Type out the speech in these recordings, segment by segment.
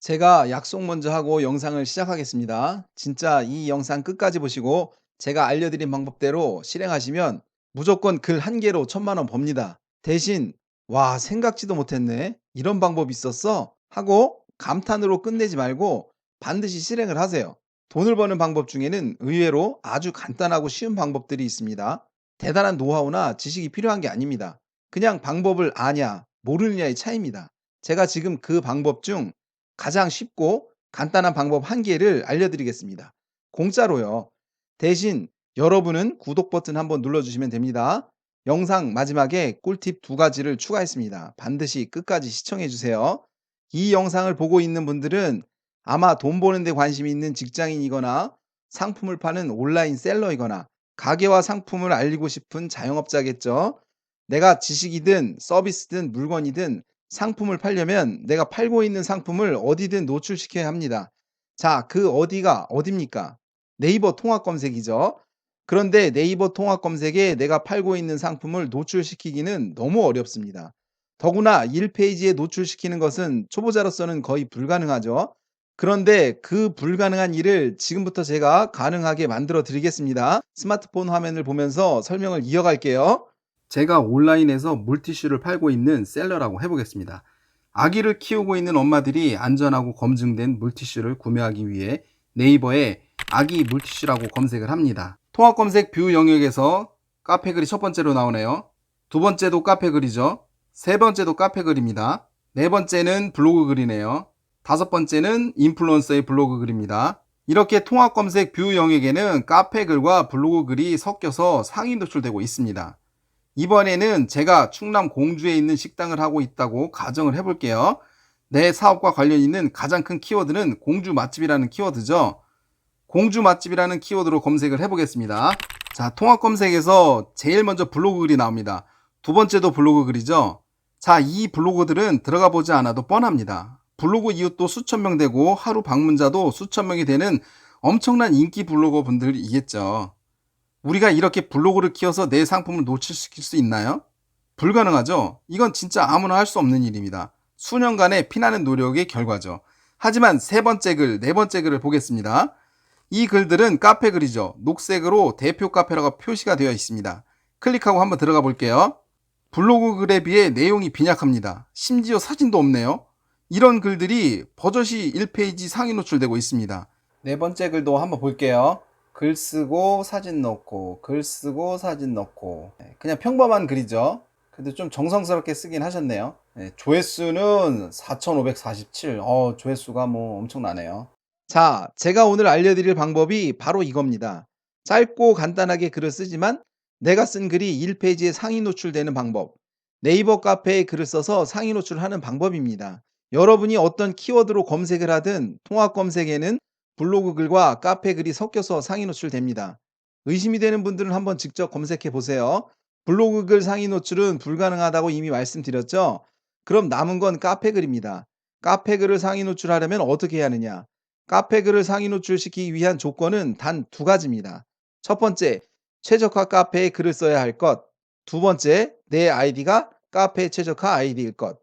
제가 약속 먼저 하고 영상을 시작하겠습니다. 진짜 이 영상 끝까지 보시고 제가 알려드린 방법대로 실행하시면 무조건 글 한 개로 천만 원 법니다. 대신 와 생각지도 못했네. 이런 방법이 있었어? 하고 감탄으로 끝내지 말고 반드시 실행을 하세요. 돈을 버는 방법 중에는 의외로 아주 간단하고 쉬운 방법들이 있습니다. 대단한 노하우나 지식이 필요한 게 아닙니다. 그냥 방법을 아냐, 모르느냐의 차이입니다. 제가 지금 그 방법 중 가장 쉽고 간단한 방법 한 개를 알려드리겠습니다. 공짜로요. 대신 여러분은 구독 버튼 한번 눌러주시면 됩니다. 영상 마지막에 꿀팁 두 가지를 추가했습니다. 반드시 끝까지 시청해 주세요. 이 영상을 보고 있는 분들은 아마 돈 버는 데 관심이 있는 직장인이거나 상품을 파는 온라인 셀러이거나 가게와 상품을 알리고 싶은 자영업자겠죠. 내가 지식이든 서비스든 물건이든 상품을 팔려면 내가 팔고 있는 상품을 어디든 노출시켜야 합니다. 자, 그 어디가 어딥니까? 네이버 통합 검색이죠. 그런데 네이버 통합 검색에 내가 팔고 있는 상품을 노출시키기는 너무 어렵습니다. 더구나 1페이지에 노출시키는 것은 초보자로서는 거의 불가능하죠. 그런데 그 불가능한 일을 지금부터 제가 가능하게 만들어 드리겠습니다. 스마트폰 화면을 보면서 설명을 이어갈게요. 제가 온라인에서 물티슈를 팔고 있는 셀러라고 해보겠습니다. 아기를 키우고 있는 엄마들이 안전하고 검증된 물티슈를 구매하기 위해 네이버에 아기 물티슈라고 검색을 합니다. 통합 검색 뷰 영역에서 카페 글이 첫 번째로 나오네요. 두 번째도 카페 글이죠. 세 번째도 카페 글입니다. 네 번째는 블로그 글이네요. 다섯 번째는 인플루언서의 블로그 글입니다. 이렇게 통합 검색 뷰 영역에는 카페 글과 블로그 글이 섞여서 상위 노출되고 있습니다. 이번에는 제가 충남 공주에 있는 식당을 하고 있다고 가정을 해볼게요. 내 사업과 관련 있는 가장 큰 키워드는 공주 맛집이라는 키워드죠. 공주 맛집이라는 키워드로 검색을 해보겠습니다. 자, 통합 검색에서 제일 먼저 블로그 글이 나옵니다. 두 번째도 블로그 글이죠. 자, 이 블로그들은 들어가 보지 않아도 뻔합니다. 블로그 이웃도 수천 명 되고 하루 방문자도 수천 명이 되는 엄청난 인기 블로거 분들이겠죠. 우리가 이렇게 블로그를 키워서 내 상품을 노출시킬 수 있나요? 불가능하죠. 이건 진짜 아무나 할 수 없는 일입니다. 수년간의 피나는 노력의 결과죠. 하지만 세 번째 글, 네 번째 글을 보겠습니다. 이 글들은 카페 글이죠. 녹색으로 대표 카페라고 표시가 되어 있습니다. 클릭하고 한번 들어가 볼게요. 블로그 글에 비해 내용이 빈약합니다. 심지어 사진도 없네요. 이런 글들이 버젓이 1페이지 상위 노출되고 있습니다. 네 번째 글도 한번 볼게요. 글 쓰고 사진 넣고 글 쓰고 사진 넣고 네, 그냥 평범한 글이죠. 근데 좀 정성스럽게 쓰긴 하셨네요. 네, 조회수는 4,547. 어, 조회수가 뭐 엄청나네요. 자, 제가 오늘 알려드릴 방법이 바로 이겁니다. 짧고 간단하게 글을 쓰지만 내가 쓴 글이 1페이지에 상위 노출되는 방법. 네이버 카페에 글을 써서 상위 노출하는 방법입니다. 여러분이 어떤 키워드로 검색을 하든 통합 검색에는 블로그 글과 카페 글이 섞여서 상위 노출됩니다. 의심이 되는 분들은 한번 직접 검색해 보세요. 블로그 글 상위 노출은 불가능하다고 이미 말씀드렸죠? 그럼 남은 건 카페 글입니다. 카페 글을 상위 노출하려면 어떻게 해야 하느냐? 카페 글을 상위 노출시키기 위한 조건은 단 두 가지입니다. 첫 번째, 최적화 카페에 글을 써야 할 것. 두 번째, 내 아이디가 카페 최적화 아이디일 것.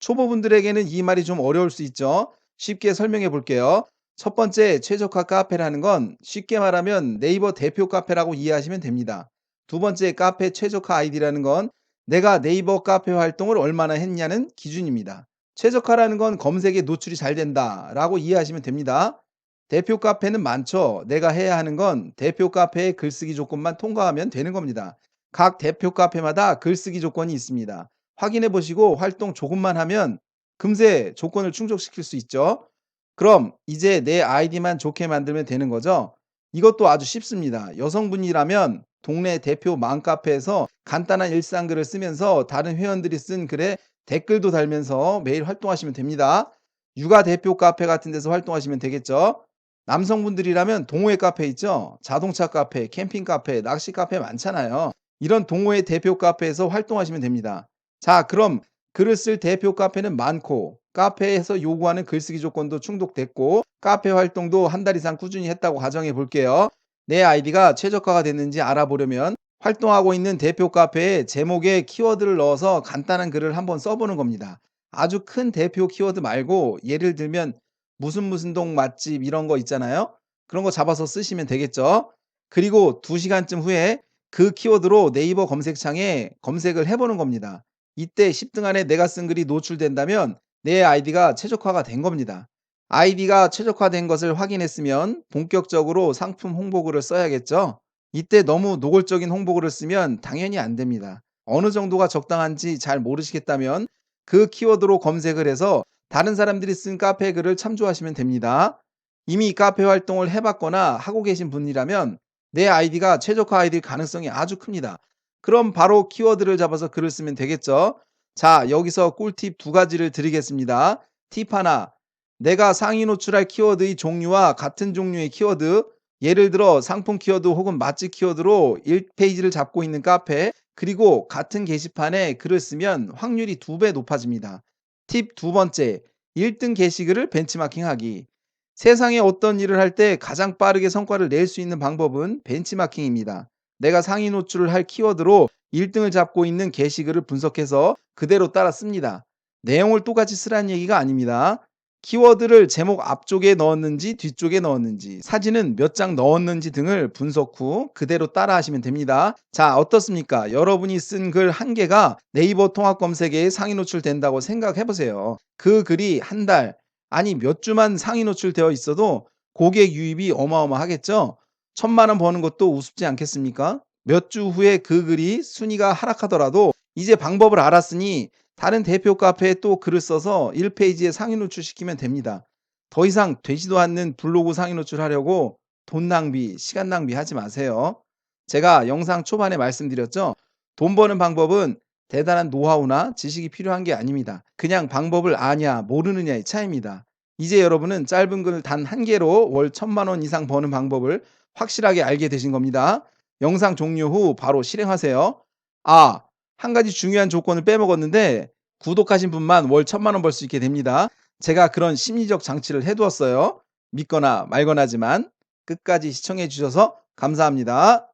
초보분들에게는 이 말이 좀 어려울 수 있죠. 쉽게 설명해 볼게요. 첫 번째, 최적화 카페라는 건 쉽게 말하면 네이버 대표 카페라고 이해하시면 됩니다. 두 번째, 카페 최적화 아이디라는 건 내가 네이버 카페 활동을 얼마나 했냐는 기준입니다. 최적화라는 건 검색에 노출이 잘 된다 라고 이해하시면 됩니다. 대표 카페는 많죠. 내가 해야 하는 건 대표 카페의 글쓰기 조건만 통과하면 되는 겁니다. 각 대표 카페마다 글쓰기 조건이 있습니다. 확인해 보시고 활동 조금만 하면 금세 조건을 충족시킬 수 있죠. 그럼 이제 내 아이디만 좋게 만들면 되는 거죠. 이것도 아주 쉽습니다. 여성분이라면 동네 대표 맘카페에서 간단한 일상글을 쓰면서 다른 회원들이 쓴 글에 댓글도 달면서 매일 활동하시면 됩니다. 육아 대표 카페 같은 데서 활동하시면 되겠죠. 남성분들이라면 동호회 카페 있죠. 자동차 카페, 캠핑 카페, 낚시 카페 많잖아요. 이런 동호회 대표 카페에서 활동하시면 됩니다. 자, 그럼 글을 쓸 대표 카페는 많고 카페에서 요구하는 글쓰기 조건도 충족됐고 카페 활동도 한 달 이상 꾸준히 했다고 가정해 볼게요. 내 아이디가 최적화가 됐는지 알아보려면 활동하고 있는 대표 카페에 제목에 키워드를 넣어서 간단한 글을 한번 써보는 겁니다. 아주 큰 대표 키워드 말고 예를 들면 무슨 무슨 동 맛집 이런 거 있잖아요. 그런 거 잡아서 쓰시면 되겠죠. 그리고 2시간쯤 후에 그 키워드로 네이버 검색창에 검색을 해보는 겁니다. 이때 10등 안에 내가 쓴 글이 노출된다면 내 아이디가 최적화가 된 겁니다. 아이디가 최적화된 것을 확인했으면 본격적으로 상품 홍보글을 써야겠죠. 이때 너무 노골적인 홍보글을 쓰면 당연히 안 됩니다. 어느 정도가 적당한지 잘 모르시겠다면 그 키워드로 검색을 해서 다른 사람들이 쓴 카페 글을 참조하시면 됩니다. 이미 카페 활동을 해봤거나 하고 계신 분이라면 내 아이디가 최적화 아이디일 가능성이 아주 큽니다. 그럼 바로 키워드를 잡아서 글을 쓰면 되겠죠. 자, 여기서 꿀팁 두 가지를 드리겠습니다. 팁 하나. 내가 상위 노출할 키워드의 종류와 같은 종류의 키워드, 예를 들어 상품 키워드 혹은 맛집 키워드로 1페이지를 잡고 있는 카페, 그리고 같은 게시판에 글을 쓰면 확률이 두 배 높아집니다. 팁 두 번째, 1등 게시글을 벤치마킹하기. 세상에 어떤 일을 할 때 가장 빠르게 성과를 낼 수 있는 방법은 벤치마킹입니다. 내가 상위 노출을 할 키워드로 1등을 잡고 있는 게시글을 분석해서 그대로 따라 씁니다. 내용을 똑같이 쓰라는 얘기가 아닙니다. 키워드를 제목 앞쪽에 넣었는지 뒤쪽에 넣었는지 사진은 몇 장 넣었는지 등을 분석 후 그대로 따라 하시면 됩니다. 자 어떻습니까? 여러분이 쓴 글 한 개가 네이버 통합 검색에 상위 노출된다고 생각해 보세요. 그 글이 한 달 아니 몇 주만 상위 노출되어 있어도 고객 유입이 어마어마하겠죠? 천만 원 버는 것도 우습지 않겠습니까? 몇 주 후에 그 글이 순위가 하락하더라도 이제 방법을 알았으니 다른 대표 카페에 또 글을 써서 1페이지에 상위 노출시키면 됩니다. 더 이상 되지도 않는 블로그 상위 노출하려고 돈 낭비, 시간 낭비 하지 마세요. 제가 영상 초반에 말씀드렸죠. 돈 버는 방법은 대단한 노하우나 지식이 필요한 게 아닙니다. 그냥 방법을 아냐, 모르느냐의 차이입니다. 이제 여러분은 짧은 글단한 개로 월 천만 원 이상 버는 방법을 확실하게 알게 되신 겁니다. 영상 종료 후 바로 실행하세요. 아, 한 가지 중요한 조건을 빼먹었는데 구독하신 분만 월 천만 원 벌 수 있게 됩니다. 제가 그런 심리적 장치를 해두었어요. 믿거나 말거나지만 끝까지 시청해 주셔서 감사합니다.